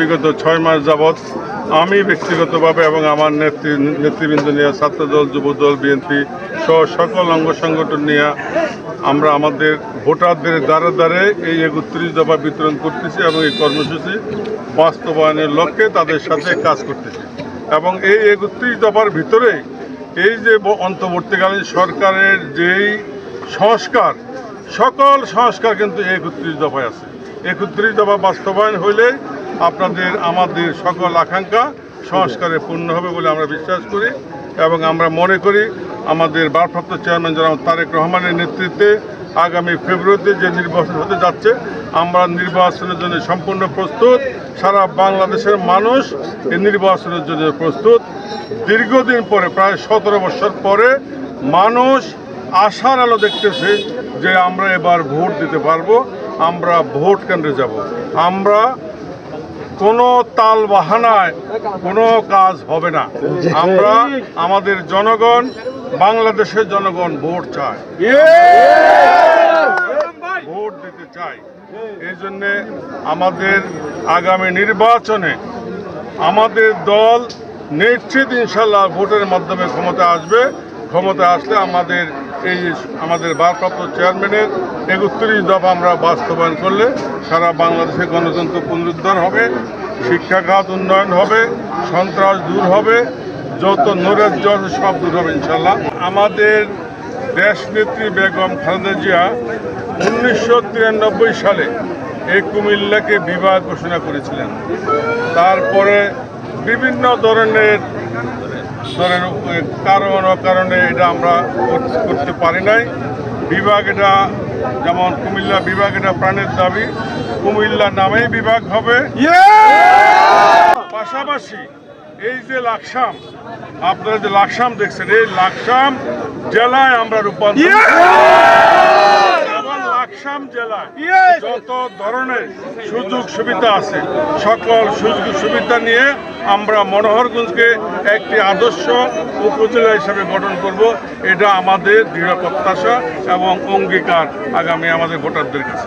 বিগত ছয় মাস যাবৎ আমি ব্যক্তিগতভাবে এবং আমার নেতৃ নেতৃবৃন্দ নিয়ে, ছাত্রদল, যুবদল, বিএনপি সহ সকল অঙ্গ সংগঠন নিয়ে আমরা আমাদের ভোটারদের দ্বারে দ্বারে এই একত্রিশ দফা বিতরণ করতেছি এবং এই কর্মসূচি বাস্তবায়নের লক্ষ্যে তাদের সাথে কাজ করতেছি। এবং এই একত্রিশ দফার ভিতরে এই যে অন্তর্বর্তীকালীন সরকারের যেই সংস্কার, সকল সংস্কার কিন্তু একত্রিশ দফায় আছে। একত্রিশ দফা বাস্তবায়ন হইলে আপনাদের, আমাদের সকল আকাঙ্ক্ষা সংস্কারে পূর্ণ হবে বলে আমরা বিশ্বাস করি এবং আমরা মনে করি আমাদের ভারপ্রাপ্ত চেয়ারম্যান জনাব তারেক রহমানের নেতৃত্বে আগামী ফেব্রুয়ারিতে যে নির্বাচন হতে যাচ্ছে, আমরা নির্বাচনের জন্য সম্পূর্ণ প্রস্তুত। সারা বাংলাদেশের মানুষ এই নির্বাচনের জন্য প্রস্তুত। দীর্ঘদিন পরে, প্রায় সতেরো বছর পরে মানুষ আশার আলো দেখতেছে যে আমরা এবার ভোট দিতে পারব, আমরা ভোট কেন্দ্রে যাব। আমরা কোনো তাল বাহানায় কোনো কাজ হবে না। আমরা আমাদের জনগণ, বাংলাদেশের জনগণ ভোট চায়। ভোট দিতে চাই এই জন্যে আমাদের আগামী নির্বাচনে আমাদের দল নিশ্চিত ইনশাল্লাহ ভোটের মাধ্যমে ক্ষমতা আসবে। ক্ষমতা আসলে আমাদের এই আমাদের ভারপ্রাপ্ত চেয়ারম্যানের একত্রিশ দফা আমরা বাস্তবায়ন করলে সারা বাংলাদেশে গণতন্ত্র পুনরুদ্ধার হবে শিক্ষা খাত উন্নয়ন হবে, সন্ত্রাস দূর হবে, যত নৈরাজ্য আছে সব দূর হবে ইনশাল্লাহ আমাদের দেশনেত্রী বেগম খালেদা জিয়া উনিশশো তিরানব্বই সালে এই কুমিল্লাকে বিবাহ ঘোষণা করেছিলেন। তারপরে বিভিন্ন ধরনের ধরেন কারণ অকারণে এটা আমরা করতে পারি নাই। বিভাগ এটা যেমন কুমিল্লা বিভাগ এটা প্রাণের দাবি। কুমিল্লা নামেই বিভাগ হবে। পাশাপাশি এই যে লাকসাম আপনারা যে লাকসাম দেখছেন এই লাকসাম জেলায় আমরা রূপান্তর এবং লাকসাম জেলায় যত ধরনের সুযোগ সুবিধা আছে, সকল সুযোগ সুবিধা নিয়ে আমরা মনোহরগঞ্জকে একটি আদর্শ উপজেলা হিসেবে গঠন করব। এটা আমাদের দৃঢ় প্রত্যাশা এবং অঙ্গীকার আগামী আমাদের ভোটারদের কাছে।